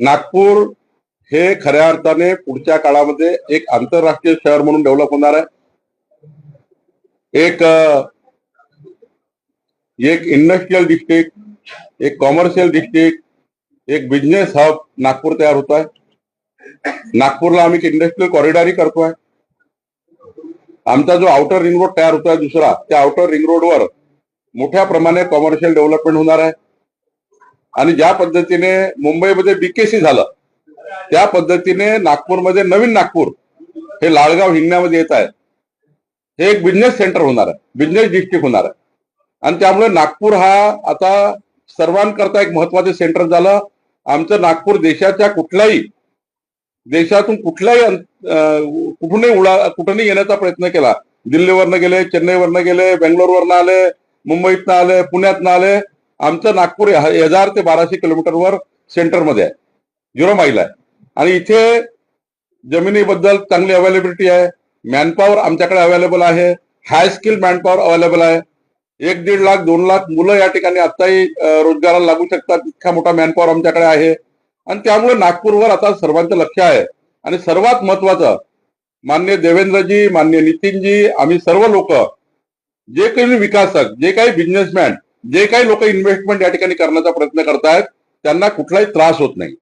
नागपूर हे खऱ्या अर्थाने पुढच्या काळामध्ये एक आंतरराष्ट्रीय शहर म्हणून डेव्हलप होणार आहे. एक एक इंडस्ट्रियल डिस्ट्रिक्ट एक कॉमर्शियल डिस्ट्रिक्ट एक बिझनेस हब नागपूर तयार होत आहे. नागपूरला आम्ही इंडस्ट्रियल कॉरिडॉरही करतोय. आमचा जो आउटर रिंग रोड तयार होतोय दुसरा त्या आउटर रिंग रोडवर मोठ्या प्रमाणे कॉमर्शियल डेव्हलपमेंट होणार आहे. आणि ज्या पद्धतीने मुंबईमध्ये बीकेसी झालं त्या पद्धतीने नागपूरमध्ये नवीन नागपूर हे लाळगाव हिंगण्यामध्ये येत आहे हे एक बिझनेस सेंटर होणार आहे बिझनेस डिस्ट्रिक्ट होणार आहे. आणि त्यामुळे नागपूर हा आता सर्वांकरता एक महत्वाचं सेंटर झालं. आमचं नागपूर देशाच्या कुठल्याही देशातून कुठल्याही कुठूनही उडा कुठूनही येण्याचा प्रयत्न केला. दिल्लीवरनं गेले चेन्नईवरनं गेले बेंगलोरवरनं आले मुंबईतनं आले पुण्यातनं आले आमचं नागपूर हजार ते बाराशे किलोमीटरवर सेंटरमध्ये आहे झिरो माईल आहे. आणि इथे जमिनीबद्दल चांगली अवेलेबिलिटी आहे मॅनपॉवर आमच्याकडे अवेलेबल आहे हाय स्किल मॅनपॉवर अवेलेबल आहे. एक दीड लाख दोन लाख मुलं या ठिकाणी आत्ताही रोजगाराला लागू शकतात इतका मोठा मॅनपॉवर आमच्याकडे आहे. आणि त्यामुळे नागपूरवर आता सर्वांचं लक्ष आहे. आणि सर्वात महत्वाचं मान्य देवेंद्रजी मान्य नितीनजी आम्ही सर्व लोक जे काही विकासक जे काही बिझनेसमॅन जे काही लोक इन्व्हेस्टमेंट या ठिकाणी करण्याचा प्रयत्न करतायत त्यांना कुठलाही त्रास होत नाही.